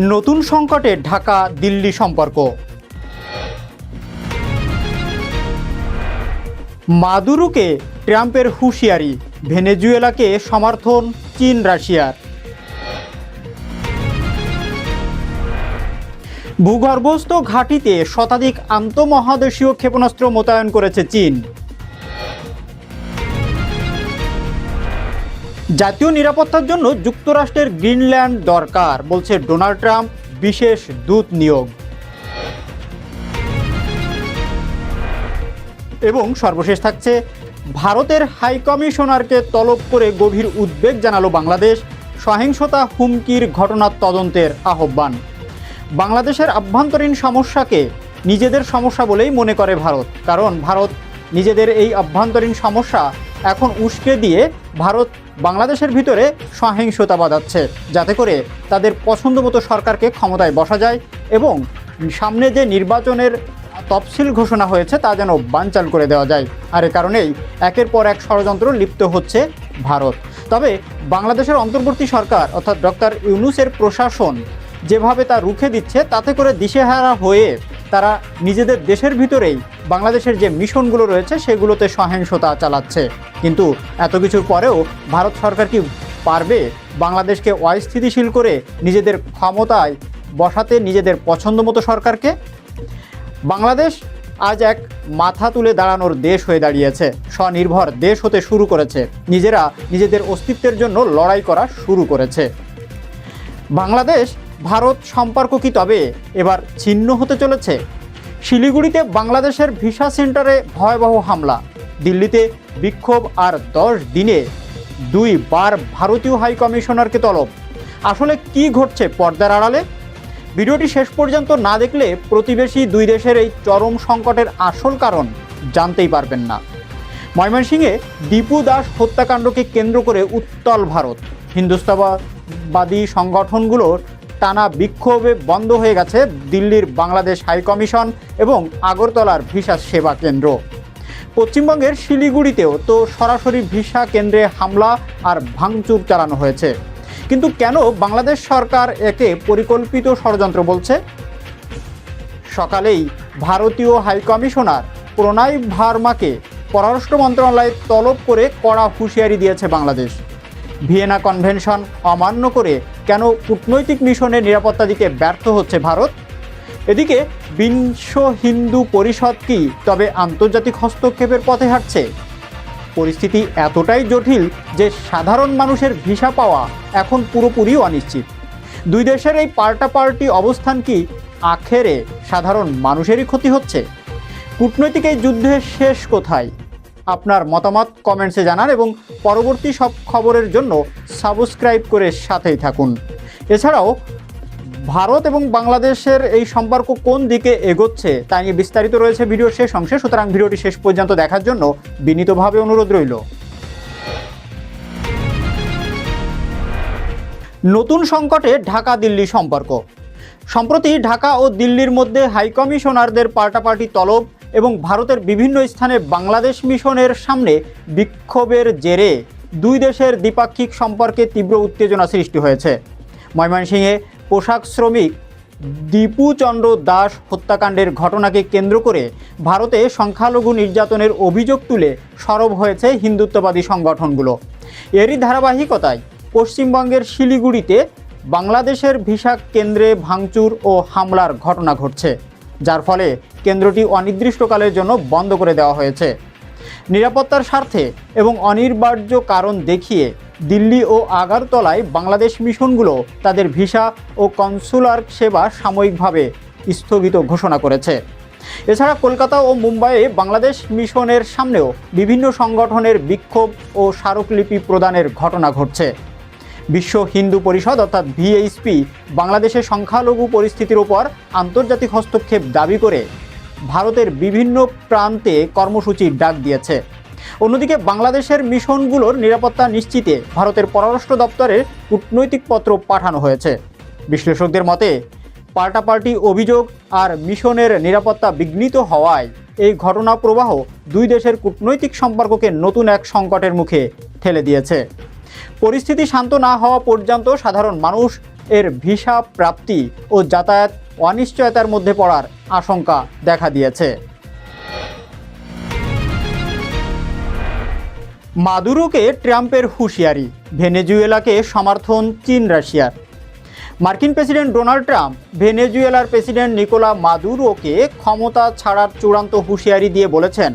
নতুন সংকটে ঢাকা, দিল্লি সম্পর্ক। মাদুরুকে ট্রাম্পের হুঁশিয়ারি, ভেনেজুয়েলাকে সমর্থন, চীন, রাশিয়ার। ভূগর্ভস্থ ঘাঁটিতে শতাধিক আন্তঃমহাদেশীয় ক্ষেপণাস্ত্র মোতায়েন করেছে চীন। জাতীয় নিরাপত্তার জন্য যুক্তরাষ্ট্রের গ্রিনল্যান্ড দরকার, বলছে ডোনাল্ড ট্রাম্প, বিশেষ দূত নিয়োগ। এবং সর্বশেষ থাকছে, ভারতের হাই কমিশনারকে তলব করে গভীর উদ্বেগ জানালো বাংলাদেশ, সহিংসতা হুমকির ঘটনার তদন্তের আহ্বান। বাংলাদেশের আভ্যন্তরীণ সমস্যাকে নিজেদের সমস্যা বলেই মনে করে ভারত, কারণ ভারত নিজেদের এই আভ্যন্তরীণ সমস্যা এখন উস্কে দিয়ে ভারত বাংলাদেশের ভিতরে সহিংসতা বাঁধাচ্ছে, যাতে করে তাদের পছন্দ মতো সরকারকে ক্ষমতায় বসা যায় এবং সামনে যে নির্বাচনের তফসিল ঘোষণা হয়েছে তা যেন বানচাল করে দেওয়া যায়। আর এ কারণেই একের পর এক ষড়যন্ত্র লিপ্ত হচ্ছে ভারত। তবে বাংলাদেশের অন্তর্বর্তী সরকার অর্থাৎ ডক্টর ইউনুসের প্রশাসন যেভাবে তা রুখে দিচ্ছে, তাতে করে দিশেহারা হয়ে তারা নিজেদের দেশের ভিতরেই বাংলাদেশের যে মিশনগুলো রয়েছে, সেগুলোতে সহিংসতা চালাচ্ছে। কিন্তু এত কিছুর পরেও ভারত সরকার কি পারবে বাংলাদেশকে অস্থিতিশীল করে নিজেদের ক্ষমতায় বসাতে নিজেদের পছন্দ মতো সরকারকে? বাংলাদেশ আজ এক মাথা তুলে দাঁড়ানোর দেশ হয়ে দাঁড়িয়েছে। স্বনির্ভর দেশ হতে শুরু করেছে। নিজেরা নিজেদের অস্তিত্বের জন্য লড়াই করা শুরু করেছে। বাংলাদেশ ভারত সম্পর্ক কি তবে? এবার ছিন্ন হতে চলেছে। শিলিগুড়িতে বাংলাদেশের ভিসা সেন্টারে ভয়াবহ হামলা। দিল্লিতে বিক্ষোভ আর দশ দিনে দুই বার ভারতীয় হাই কমিশনারকে তলব। আসলে কি ঘটছে পর্দার আড়ালে? ভিডিওটি শেষ পর্যন্ত না দেখলে প্রতিবেশী দুই দেশের এই চরম সংকটের আসল কারণ জানতেই পারবেন না। ময়মনসিংহে দীপু দাস হত্যাকাণ্ডকে কেন্দ্র করে উত্তল ভারত। হিন্দুস্তাবাদী সংগঠনগুলোর টানা বিক্ষোভে বন্ধ হয়ে গেছে দিল্লির বাংলাদেশ হাই কমিশন এবং আগরতলার ভিসা সেবা কেন্দ্র। পশ্চিমবঙ্গের শিলিগুড়িতেও তো সরাসরি ভিসা কেন্দ্রে হামলা আর ভাঙচুর চালানো হয়েছে। কিন্তু কেন বাংলাদেশ সরকার একে পরিকল্পিত ষড়যন্ত্র বলছে? সকালেই ভারতীয় হাই কমিশনার প্রণয় ভার্মাকে পররাষ্ট্র মন্ত্রণালয়ে তলব করে কড়া হুঁশিয়ারি দিয়েছে বাংলাদেশ। ভিয়েনা কনভেনশন অমান্য করে কেন কূটনৈতিক মিশনের নিরাপত্তা দিতে ব্যর্থ হচ্ছে ভারত? এদিকে বিংশ হিন্দু পরিষদ কি তবে আন্তর্জাতিক হস্তক্ষেপের পথে হাঁটছে? পরিস্থিতি এতটাই জটিল যে সাধারণ মানুষের ভিসা পাওয়া এখন পুরোপুরি অনিশ্চিত। দুই দেশের এই পাল্টাপাল্টি অবস্থান কি আখেরে সাধারণ মানুষেরই ক্ষতি হচ্ছে? কূটনৈতিক এই যুদ্ধের শেষ কোথায়? আপনার মতামত কমেন্টসে জানান এবং পরবর্তী সব খবরের জন্য সাবস্ক্রাইব করে সাথেই থাকুন। এছাড়াও, ভারত এবং বাংলাদেশের এই সম্পর্ক কোন দিকে এগোচ্ছে তা নিয়ে বিস্তারিত রয়েছে ভিডিওর শেষ অংশে। সুতরাং ভিডিওটি শেষ পর্যন্ত দেখার জন্য বিনীতভাবে অনুরোধ রইল। নতুন সংকটে ঢাকা দিল্লি সম্পর্ক। সম্প্রতি ঢাকা ও দিল্লির মধ্যে হাইকমিশনারদের পাল্টাপাল্টি তলব এবং ভারতের বিভিন্ন স্থানে বাংলাদেশ মিশনের সামনে বিক্ষোভের জেরে দুই দেশের দ্বিপাক্ষিক সম্পর্কে তীব্র উত্তেজনা সৃষ্টি হয়েছে। ময়মনসিংহে পোশাক শ্রমিক দীপুচন্দ্র দাস হত্যাকাণ্ডের ঘটনাকে কেন্দ্র করে ভারতে সংখ্যালঘু নির্যাতনের অভিযোগ তুলে সরব হয়েছে হিন্দুত্ববাদী সংগঠনগুলো। এরই ধারাবাহিকতায় পশ্চিমবঙ্গের শিলিগুড়িতে বাংলাদেশের ভিসা কেন্দ্রে ভাঙচুর ও হামলার ঘটনা ঘটছে। যার ফলে কেন্দ্রটি অনির্দিষ্টকালের জন্য বন্ধ করে দেওয়া হয়েছে। নিরাপত্তার স্বার্থে এবং অনিবার্য কারণ দেখিয়ে দিল্লি ও আগারতলায় বাংলাদেশ মিশনগুলো তাদের ভিসা ও কনসুলার সেবা সাময়িকভাবে স্থগিত ঘোষণা করেছে। এছাড়া কলকাতা ও মুম্বাইয়ে বাংলাদেশ মিশনের সামনেও বিভিন্ন সংগঠনের বিক্ষোভ ও স্মারকলিপি প্রদানের ঘটনা ঘটছে। বিশ্ব হিন্দু পরিষদ অর্থাৎ ভিএইচপি বাংলাদেশের সংখ্যালঘু পরিস্থিতির ওপর আন্তর্জাতিক হস্তক্ষেপ দাবি করে ভারতের বিভিন্ন প্রান্তে কর্মসূচির ডাক দিয়েছে। অন্যদিকে বাংলাদেশের মিশনগুলোর নিরাপত্তা নিশ্চিতে ভারতের পররাষ্ট্র দপ্তরের কূটনৈতিক পত্র পাঠানো হয়েছে। বিশ্লেষকদের মতে, পাল্টাপাল্টি অভিযোগ আর মিশনের নিরাপত্তা বিঘ্নিত হওয়ায় এই ঘটনা প্রবাহ দুই দেশের কূটনৈতিক সম্পর্ককে নতুন এক সংকটের মুখে ঠেলে দিয়েছে। পরিস্থিতি শান্ত না হওয়া পর্যন্ত সাধারণ মানুষ এর ভিসা, প্রাপ্তি ও যাতায়াত অনিশ্চয়তার মধ্যে পড়ার আশঙ্কা দেখা দিয়েছে। মাদুরোকে ট্রাম্পের হুঁশিয়ারি, ভেনেজুয়েলাকে সমর্থন চীন রাশিয়ার মার্কিন প্রেসিডেন্ট ডোনাল্ড ট্রাম্প ভেনেজুয়েলার প্রেসিডেন্ট নিকোলা মাদুরোকে ক্ষমতা ছাড়ার চূড়ান্ত হুঁশিয়ারি দিয়ে বলেছেন,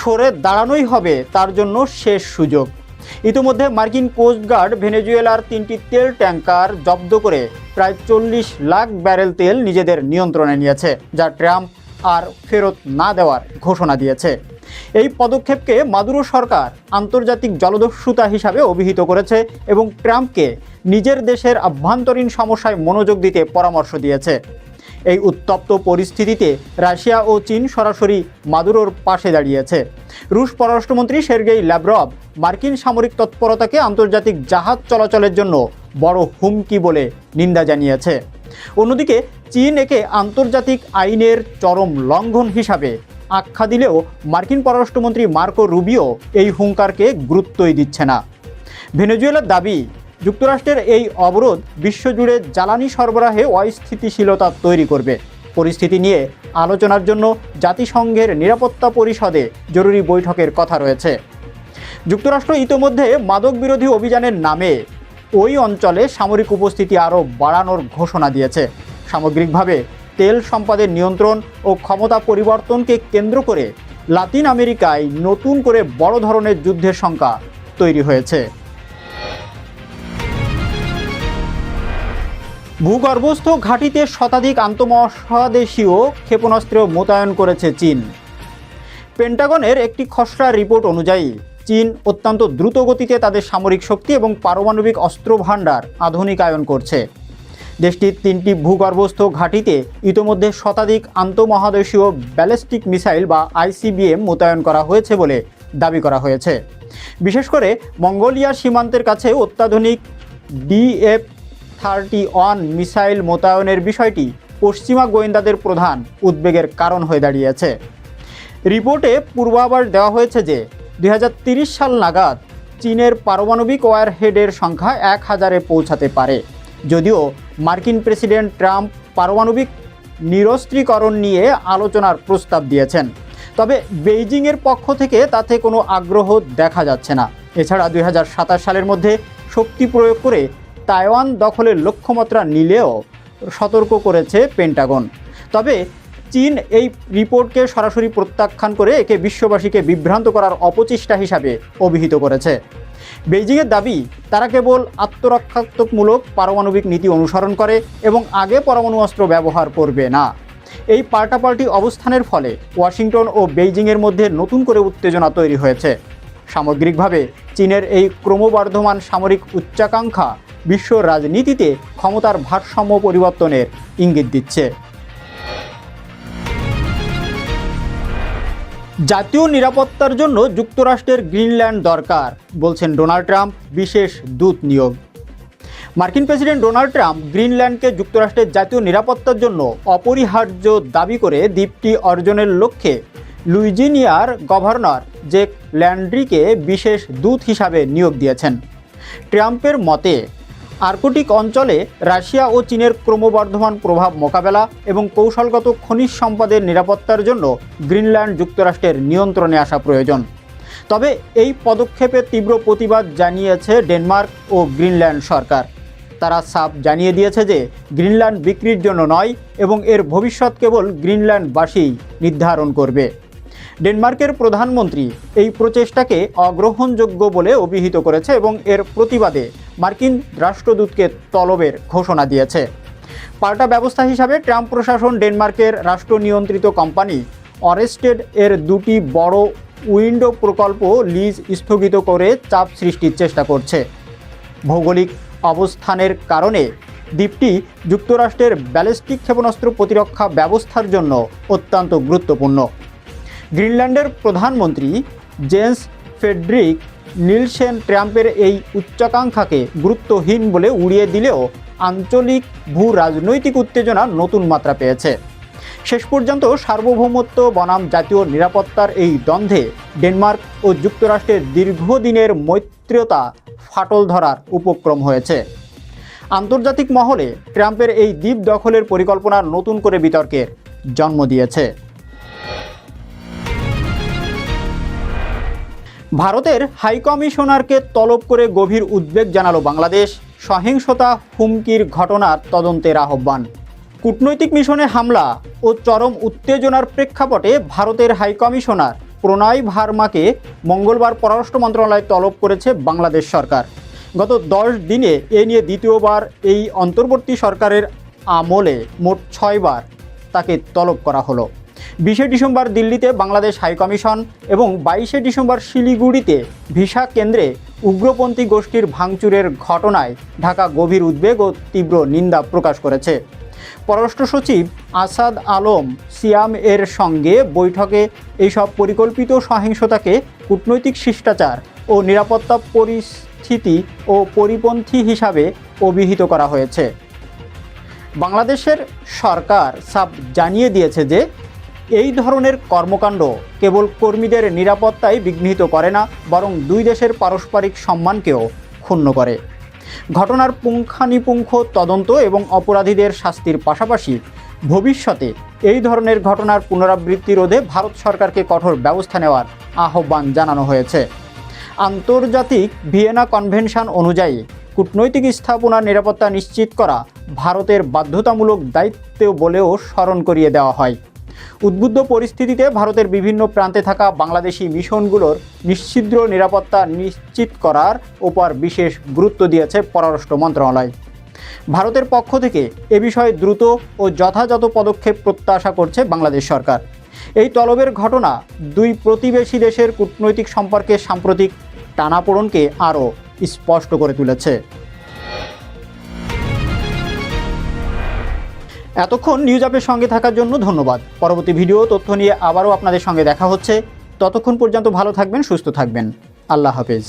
সরে দাঁড়ানোই হবে তার জন্য শেষ সুযোগ। ইতিমধ্যে মার্কিন কোস্টগার্ড ভেনেজুয়েলার তিনটি তেল ট্যাঙ্কার জব্দ করে প্রায় চল্লিশ লাখ ব্যারেল তেল নিজেদের নিয়ন্ত্রণে নিয়েছে, যা ট্রাম্প আর ফেরত না দেওয়ার ঘোষণা দিয়েছে। এই পদক্ষেপকে মাদুরো সরকার আন্তর্জাতিক জলদস্যুতা হিসাবে অভিহিত করেছে এবং ট্রাম্পকে নিজের দেশের আভ্যন্তরীণ সমস্যায় মনোযোগ দিতে পরামর্শ দিয়েছে। এই উত্তপ্ত পরিস্থিতিতে রাশিয়া ও চীন সরাসরি মাদুরোর পাশে দাঁড়িয়েছে। রুশ পররাষ্ট্রমন্ত্রী সের্গেই ল্যাব্রভ মার্কিন সামরিক তৎপরতাকে আন্তর্জাতিক জাহাজ চলাচলের জন্য বড় হুমকি বলে নিন্দা জানিয়েছে। অন্যদিকে, চীন একে আন্তর্জাতিক আইনের চরম লঙ্ঘন হিসাবে আখ্যা দিলেও মার্কিন পররাষ্ট্রমন্ত্রী মার্কো রুবিও এই হুঙ্কারকে গুরুত্বই দিচ্ছে না। ভেনেজুয়েলার দাবি যুক্তরাষ্ট্রের এই অবরোধ বিশ্বজুড়ে জ্বালানি সরবরাহে অস্থিতিশীলতা তৈরি করবে। পরিস্থিতি নিয়ে আলোচনার জন্য জাতিসংঘের নিরাপত্তা পরিষদে জরুরি বৈঠকের কথা রয়েছে। যুক্তরাষ্ট্র ইতোমধ্যে মাদক বিরোধী অভিযানের নামে ওই অঞ্চলে সামরিক উপস্থিতি আরও বাড়ানোর ঘোষণা দিয়েছে। সামগ্রিকভাবে তেল সম্পদের নিয়ন্ত্রণ ও ক্ষমতা পরিবর্তনকে কেন্দ্র করে লাতিন আমেরিকায় নতুন করে বড় ধরনের যুদ্ধের সংখ্যা তৈরি হয়েছে। ভূগর্ভস্থ ঘাঁটিতে শতাধিক আন্তঃমহাদেশীয় ক্ষেপণাস্ত্র মোতায়েন করেছে চীন। পেন্টাগনের একটি খসড়া রিপোর্ট অনুযায়ী, চীন অত্যন্ত দ্রুত গতিতে তাদের সামরিক শক্তি এবং পারমাণবিক অস্ত্র ভাণ্ডার আধুনিকায়ন করছে। দেশটির তিনটি ভূগর্ভস্থ ঘাঁটিতে ইতোমধ্যে শতাধিক আন্তঃমহাদেশীয় ব্যালিস্টিক মিসাইল বা আইসিবিএম মোতায়েন করা হয়েছে বলে দাবি করা হয়েছে। বিশেষ করে মঙ্গোলিয়ার সীমান্তের কাছে অত্যাধুনিক ডিএফ থার্টি ওয়ান মিসাইল মোতায়েনের বিষয়টি পশ্চিমা গোয়েন্দাদের প্রধান উদ্বেগের কারণ হয়ে দাঁড়িয়েছে। রিপোর্টে পূর্বাভাস দেওয়া হয়েছে যে দুই সাল নাগাদ চীনের পারমাণবিক ওয়ারহেডের সংখ্যা এক হাজারে পৌঁছাতে পারে। যদিও মার্কিন প্রেসিডেন্ট ট্রাম্প পারমাণবিক নিরস্ত্রীকরণ নিয়ে আলোচনার প্রস্তাব দিয়েছেন। তবে বেইজিংয়ের পক্ষ থেকে তাতে কোনো আগ্রহ দেখা যাচ্ছে না। এছাড়া দুই হাজার সাতাশ সালের মধ্যে শক্তি প্রয়োগ করে তাইওয়ান দখলের লক্ষ্যমাত্রা নিলেও সতর্ক করেছে পেন্টাগন। তবে চীন এই রিপোর্টকে সরাসরি প্রত্যাখ্যান করে একে বিশ্ববাসীকে বিভ্রান্ত করার অপচেষ্টা হিসাবে অভিহিত করেছে। বেইজিংয়ের দাবি, তারা কেবল আত্মরক্ষাত্মকমূলক পারমাণবিক নীতি অনুসরণ করে এবং আগে পরমাণু অস্ত্র ব্যবহার করবে না। এই পাল্টাপাল্টি অবস্থানের ফলে ওয়াশিংটন ও বেইজিংয়ের মধ্যে নতুন করে উত্তেজনা তৈরি হয়েছে। সামগ্রিকভাবে, চীনের এই ক্রমবর্ধমান সামরিক উচ্চাকাঙ্ক্ষা বিশ্ব রাজনীতিতে ক্ষমতার ভারসাম্য পরিবর্তনের ইঙ্গিত দিচ্ছে। জাতীয় নিরাপত্তার জন্য যুক্তরাষ্ট্রের গ্রিনল্যান্ড দরকার, বলছেন ডোনাল্ড ট্রাম্প, বিশেষ দূত নিয়োগ। মার্কিন প্রেসিডেন্ট ডোনাল্ড ট্রাম্প গ্রিনল্যান্ডকে যুক্তরাষ্ট্রের জাতীয় নিরাপত্তার জন্য অপরিহার্য দাবি করে দ্বীপটি অর্জনের লক্ষ্যে লুইজিনিয়ার গভর্নর জেক ল্যান্ড্রিকে বিশেষ দূত হিসাবে নিয়োগ দিয়েছেন। ট্রাম্পের মতে আর্কটিক অঞ্চলে রাশিয়া ও চীনের ক্রমবর্ধমান প্রভাব মোকাবেলা এবং কৌশলগত খনিজ সম্পদের নিরাপত্তার জন্য গ্রিনল্যান্ড যুক্তরাষ্ট্রের নিয়ন্ত্রণে আসা প্রয়োজন। তবে এই পদক্ষেপের তীব্র প্রতিবাদ জানিয়েছে ডেনমার্ক ও গ্রিনল্যান্ড সরকার। তারা সাফ জানিয়ে দিয়েছে যে গ্রিনল্যান্ড বিক্রির জন্য নয় এবং এর ভবিষ্যৎ কেবল গ্রিনল্যান্ডবাসীই নির্ধারণ করবে। ডেনমার্কের প্রধানমন্ত্রী এই প্রচেষ্টাকে অগ্রহণযোগ্য বলে অভিহিত করেছে এবং এর প্রতিবাদে মার্কিন রাষ্ট্রদূতকে তলবের ঘোষণা দিয়েছে। পাল্টা ব্যবস্থা হিসাবে ট্রাম্প প্রশাসন ডেনমার্কের রাষ্ট্র নিয়ন্ত্রিত কোম্পানি অরেস্টেড এর দুটি বড় উইন্ডো প্রকল্প লিজ স্থগিত করে চাপ সৃষ্টির চেষ্টা করছে। ভৌগোলিক অবস্থানের কারণে দ্বীপটি যুক্তরাষ্ট্রের ব্যালিস্টিক ক্ষেপণাস্ত্র প্রতিরক্ষা ব্যবস্থার জন্য অত্যন্ত গুরুত্বপূর্ণ। গ্রিনল্যান্ডের প্রধানমন্ত্রী জেন্স ফেডরিক নিলসেন ট্রাম্পের এই উচ্চাকাঙ্ক্ষাকে গুরুত্বহীন বলে উড়িয়ে দিলেও আঞ্চলিক ভূ রাজনৈতিক উত্তেজনা নতুন মাত্রা পেয়েছে। শেষ পর্যন্ত সার্বভৌমত্ব, বনাম জাতীয় নিরাপত্তার এই দ্বন্দ্বে ডেনমার্ক ও যুক্তরাষ্ট্রের দীর্ঘদিনের মৈত্রীয়তা ফাটল ধরার উপক্রম হয়েছে। আন্তর্জাতিক মহলে ট্রাম্পের এই দ্বীপ দখলের পরিকল্পনা নতুন করে বিতর্কের জন্ম দিয়েছে। ভারতের হাইকমিশনারকে তলব করে গভীর উদ্বেগ জানালো বাংলাদেশ। সহিংসতা, হুমকির ঘটনার তদন্তের আহ্বান। কূটনৈতিক মিশনে হামলা ও চরম উত্তেজনার প্রেক্ষাপটে ভারতের হাইকমিশনার প্রণয় ভার্মাকে মঙ্গলবার পররাষ্ট্র মন্ত্রণালয় তলব করেছে বাংলাদেশ সরকার। গত দশ দিনে এ নিয়ে দ্বিতীয়বার এই অন্তর্বর্তী সরকারের আমলে মোট ছয়বার তাকে তলব করা হলো। বিশে ডিসেম্বর দিল্লিতে বাংলাদেশ হাইকমিশন এবং বাইশে ডিসেম্বর শিলিগুড়িতে ভিসা কেন্দ্রে উগ্রপন্থী গোষ্ঠীর ভাঙচুরের ঘটনায় ঢাকা গভীর উদ্বেগ ও তীব্র নিন্দা প্রকাশ করেছে। পররাষ্ট্র সচিব আসাদ আলম সিয়াম এর সঙ্গে বৈঠকে এইসব পরিকল্পিত সহিংসতাকে কূটনৈতিক শিষ্টাচার ও নিরাপত্তা পরিস্থিতি ও পরিপন্থী হিসাবে অভিহিত করা হয়েছে। বাংলাদেশের সরকার সাব জানিয়ে দিয়েছে যে এই ধরনের কর্মকাণ্ড কেবল কর্মীদের নিরাপত্তায় বিঘ্নিত করে না, বরং দুই দেশের পারস্পরিক সম্মানকেও ক্ষুণ্ণ করে। ঘটনার পুঙ্খানুপুঙ্খ তদন্ত এবং অপরাধীদের শাস্তির পাশাপাশি ভবিষ্যতে এই ধরনের ঘটনার পুনরাবৃত্তি রোধে ভারত সরকারকে কঠোর ব্যবস্থা নেওয়ার আহ্বান জানানো হয়েছে। আন্তর্জাতিক ভিয়েনা কনভেনশন অনুযায়ী কূটনৈতিক স্থাপনার নিরাপত্তা নিশ্চিত করা ভারতের বাধ্যতামূলক দায়িত্ব বলেও স্মরণ করিয়ে দেওয়া হয়। উদ্বুদ্ধ পরিস্থিতিতে ভারতের বিভিন্ন প্রান্তে থাকা বাংলাদেশি মিশনগুলোর নিশ্ছিদ্র নিরাপত্তা নিশ্চিত করার ওপর বিশেষ গুরুত্ব দিয়েছে পররাষ্ট্র মন্ত্রণালয়। ভারতের পক্ষ থেকে এ বিষয়ে দ্রুত ও যথাযথ পদক্ষেপ প্রত্যাশা করছে বাংলাদেশ সরকার। এই তলবের ঘটনা দুই প্রতিবেশী দেশের কূটনৈতিক সম্পর্কে সাম্প্রতিক টানাপোড়নকে আরও স্পষ্ট করে তুলেছে। এতক্ষণ নিউজ আপের সঙ্গে থাকার জন্য ধন্যবাদ। পরবর্তী ভিডিও, তথ্য নিয়ে আবারও আপনাদের সঙ্গে দেখা হচ্ছে। ততক্ষণ পর্যন্ত ভালো থাকবেন, সুস্থ থাকবেন। আল্লাহ হাফেজ।